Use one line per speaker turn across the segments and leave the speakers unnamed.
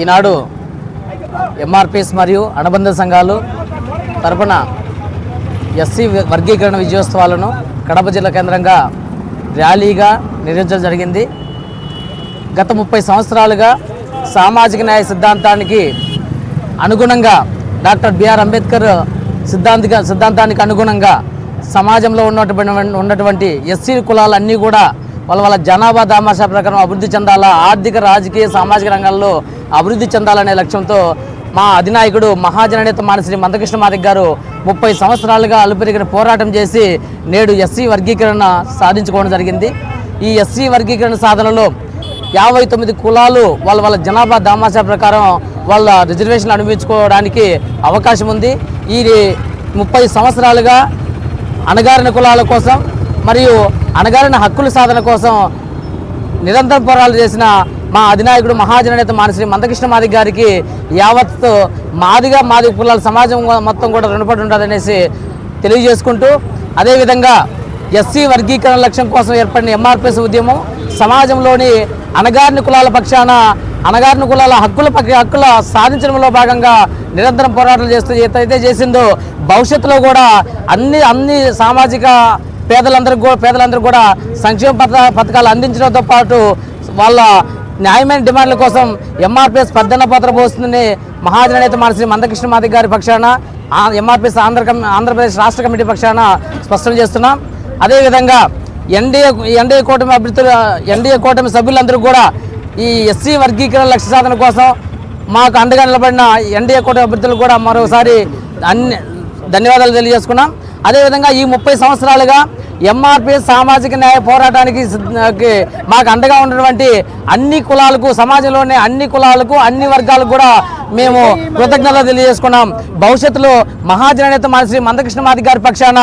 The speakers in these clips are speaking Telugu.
ఈనాడు ఎంఆర్పిఎస్ మరియు అనుబంధ సంఘాలు తరపున ఎస్సీ వర్గీకరణ విజయోత్సవాలను కడప జిల్లా కేంద్రంగా ర్యాలీగా నిర్వహించడం జరిగింది. గత ముప్పై సంవత్సరాలుగా సామాజిక న్యాయ సిద్ధాంతానికి అనుగుణంగా డాక్టర్ బిఆర్ అంబేద్కర్ సిద్ధాంతిక సిద్ధాంతానికి అనుగుణంగా సమాజంలో ఉన్నటువంటి ఉన్నటువంటి ఎస్సీ కులాలన్నీ కూడా వాళ్ళ వాళ్ళ జనాభా దామాషా ప్రకారం అభివృద్ధి చెందాలా? ఆర్థిక రాజకీయ సామాజిక రంగాల్లో అభివృద్ధి చెందాలనే లక్ష్యంతో మా అధినాయకుడు మహాజననేత మానశ్రీ మందకృష్ణ మాదిక్ గారు ముప్పై సంవత్సరాలుగా అలుపెరిగిన పోరాటం చేసి నేడు ఎస్సీ వర్గీకరణ సాధించుకోవడం జరిగింది. ఈ ఎస్సీ వర్గీకరణ సాధనలో యాభై తొమ్మిది కులాలు వాళ్ళ వాళ్ళ జనాభా దామాషా ప్రకారం వాళ్ళ రిజర్వేషన్ అనుభవించుకోవడానికి అవకాశం ఉంది. ఈ ముప్పై సంవత్సరాలుగా అణగారిన కులాల కోసం మరియు అణగారిన హక్కుల సాధన కోసం నిరంతరం పోరాటాలు చేసిన మా అధినాయకుడు మహాజననేత మానశ్రీ మందకృష్ణ మాదిగ గారికి యావత్ మాదిగా మాదిగ కులాల సమాజం మొత్తం కూడా రుణపడి ఉండాలనేసి తెలియజేసుకుంటూ అదేవిధంగా ఎస్సీ వర్గీకరణ లక్ష్యం కోసం ఏర్పడిన ఎంఆర్పిఎస్ ఉద్యమం సమాజంలోని అణగారిన కులాల పక్షాన అణగారిన కులాల హక్కుల పక్ష హక్కుల సాధించడంలో భాగంగా నిరంతరం పోరాటాలు చేస్తూ ఏదైతే చేసిందో భవిష్యత్తులో కూడా అన్ని అన్ని సామాజిక పేదలందరికీ కూడా పేదలందరూ కూడా సంక్షేమ పథ పథకాలు అందించడంతో పాటు వాళ్ళ న్యాయమైన డిమాండ్ల కోసం ఎంఆర్పిఎస్ పెద్దన్న పాత్ర పోస్తుందని మహాజనేత మన శ్రీ మందకృష్ణ మాదిక్ గారి పక్షాన ఆ- ఎంఆర్పిఎస్ ఆంధ్ర ఆంధ్రప్రదేశ్ రాష్ట్ర కమిటీ పక్షాన స్పష్టం చేస్తున్నాం. అదేవిధంగా ఎన్డీఏ ఎన్డీఏ కూటమి అభ్యర్థులు ఎన్డీఏ కూటమి సభ్యులందరూ కూడా ఈ ఎస్సీ వర్గీకరణ లక్ష్య సాధన కోసం మాకు అండగా నిలబడిన ఎన్డీఏ కూటమి అభ్యర్థులు కూడా మరోసారి అన్ని ధన్యవాదాలు తెలియజేసుకున్నాం. అదేవిధంగా ఈ ముప్పై సంవత్సరాలుగా ఎంఆర్పి సామాజిక న్యాయ పోరాటానికి మాకు అండగా ఉన్నటువంటి అన్ని కులాలకు సమాజంలోని అన్ని కులాలకు అన్ని వర్గాలకు కూడా మేము కృతజ్ఞతలు తెలియజేసుకున్నాం. భవిష్యత్తులో మహాజననేత మనశ్రీ మందకృష్ణ మాది గారి పక్షాన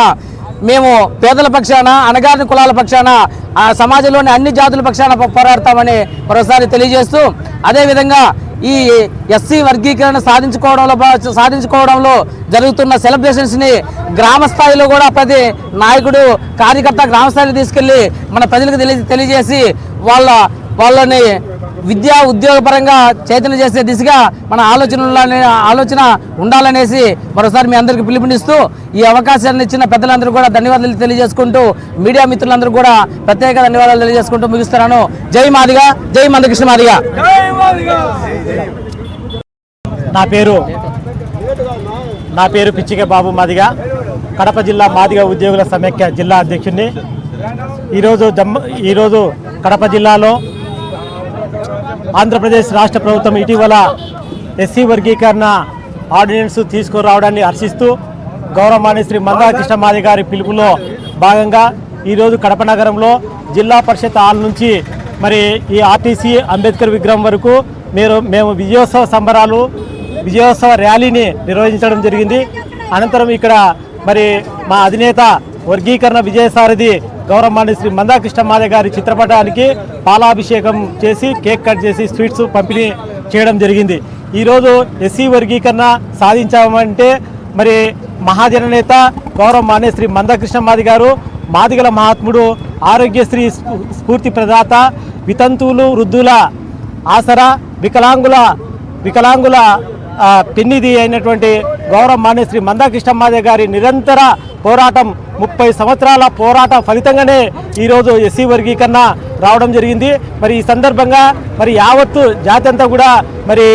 మేము పేదల పక్షాన అనగారిని కులాల పక్షాన ఆ సమాజంలోని అన్ని జాతుల పక్షాన పోరాడతామని మరోసారి తెలియజేస్తూ అదేవిధంగా ఈ ఎస్సీ వర్గీకరణ సాధించుకోవడంలో బా- సాధించుకోవడంలో జరుగుతున్న సెలబ్రేషన్స్ని గ్రామ స్థాయిలో కూడా ప్రతి నాయకుడు కార్యకర్త గ్రామ స్థాయిలో తీసుకెళ్ళి మన ప్రజలకు తెలియ తెలియజేసి వాళ్ళ వాళ్ళని విద్యా ఉద్యోగపరంగా చైతన్య చేసే దిశగా మన ఆలోచన ఆలోచన ఉండాలనేసి మరోసారి మీ అందరికీ పిలుపునిస్తూ ఈ అవకాశాన్ని ఇచ్చిన పెద్దలందరూ కూడా ధన్యవాదాలు తెలియజేసుకుంటూ మీడియా మిత్రులందరూ కూడా ప్రత్యేక ధన్యవాదాలు తెలియజేసుకుంటూ ముగిస్తున్నాను. జై మాదిగా జై మందకృష్ణ మాదిగా.
నా పేరు నా పేరు పిచ్చిక బాబు మాదిగ. కడప జిల్లా మాదిగ ఉద్యోగుల సమైక్య జిల్లా అధ్యక్షుడిని ఈరోజు జమ్మ ఈరోజు కడప జిల్లాలో ఆంధ్రప్రదేశ్ రాష్ట్ర ప్రభుత్వం ఇటీవల ఎస్సీ వర్గీకరణ ఆర్డినెన్స్ తీసుకురావడాన్ని హర్షిస్తూ గౌరవమాని శ్రీ మందా కృష్ణ మాది గారి పిలుపులో భాగంగా ఈరోజు కడప నగరంలో జిల్లా పరిషత్ హాల్ నుంచి మరి ఈ ఆర్టీసీ అంబేద్కర్ విగ్రహం వరకు మీరు మేము విజయోత్సవ సంబరాలు విజయోత్సవ ర్యాలీని నిర్వహించడం జరిగింది. అనంతరం ఇక్కడ మరి మా అధినేత వర్గీకరణ విజయసారథి గౌరవమాన్య శ్రీ మందాకృష్ణ మాదే గారి చిత్రపటానికి పాలాభిషేకం చేసి కేక్ కట్ చేసి స్వీట్స్ పంపిణీ చేయడం జరిగింది. ఈరోజు ఎస్సీ వర్గీకరణ సాధించామంటే మరి మహాజననేత గౌరవ శ్రీ మందకృష్ణ మాది గారు మాదిగల మహాత్ముడు ఆరోగ్యశ్రీ స్ఫూ- స్ఫూర్తి ప్రదాత వితంతువులు వృద్ధుల ఆసరా వికలాంగుల వికలాంగుల ఆ, పెన్నిది అయినటువంటి గౌరవ మానేశ్రీ శ్రీ మందాకృష్ణమ్మాదే గారి నిరంతర పోరాటం ముప్పై సంవత్సరాల పోరాట ఫలితంగానే ఈరోజు ఎస్సీ వర్గీకరణ రావడం జరిగింది. మరి ఈ సందర్భంగా మరి యావత్తు జాతి అంతా కూడా మరి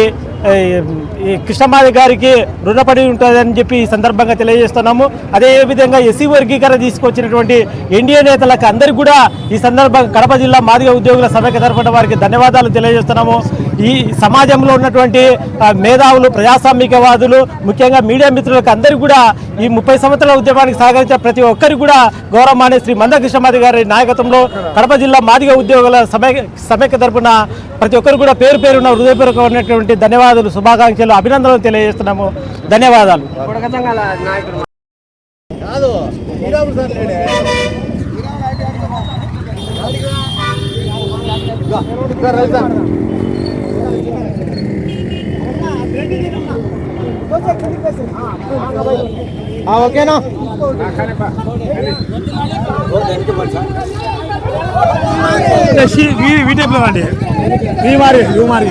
కృష్ణమాది గారికి రుణపడి ఉంటుందని చెప్పి ఈ సందర్భంగా తెలియజేస్తున్నాము. అదే విధంగా ఎస్సీ వర్గీకరణ తీసుకొచ్చినటువంటి ఎన్డీఏ నేతలకు అందరికీ కూడా ఈ సందర్భంగా కడప జిల్లా మాదిగ ఉద్యోగుల సభకి తరపున వారికి ధన్యవాదాలు తెలియజేస్తున్నాము. ఈ సమాజంలో ఉన్నటువంటి మేధావులు ప్రజాస్వామికవాదులు ముఖ్యంగా మీడియా మిత్రులకు అందరికీ కూడా ఈ ముప్పై సంవత్సరాల ఉద్యమానికి సహకరించిన ప్రతి ఒక్కరికి కూడా గౌరవమానే శ్రీ మందకృష్ణమాది గారి నాయకత్వంలో కడప జిల్లా మాదిగ ఉద్యోగుల సమైక్య సమైక్య తరపున ప్రతి ఒక్కరు కూడా పేరు పేరున హృదయపూర్వకమైనటువంటి ధన్యవాదాలు శుభాకాంక్షలు అభినందనలు తెలియజేస్తున్నాము. ధన్యవాదాలు.
ఓకేనా?
వీ టైప్లో అండి. వీ మారి యూ మారి.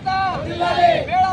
ఐక్యత! మేడా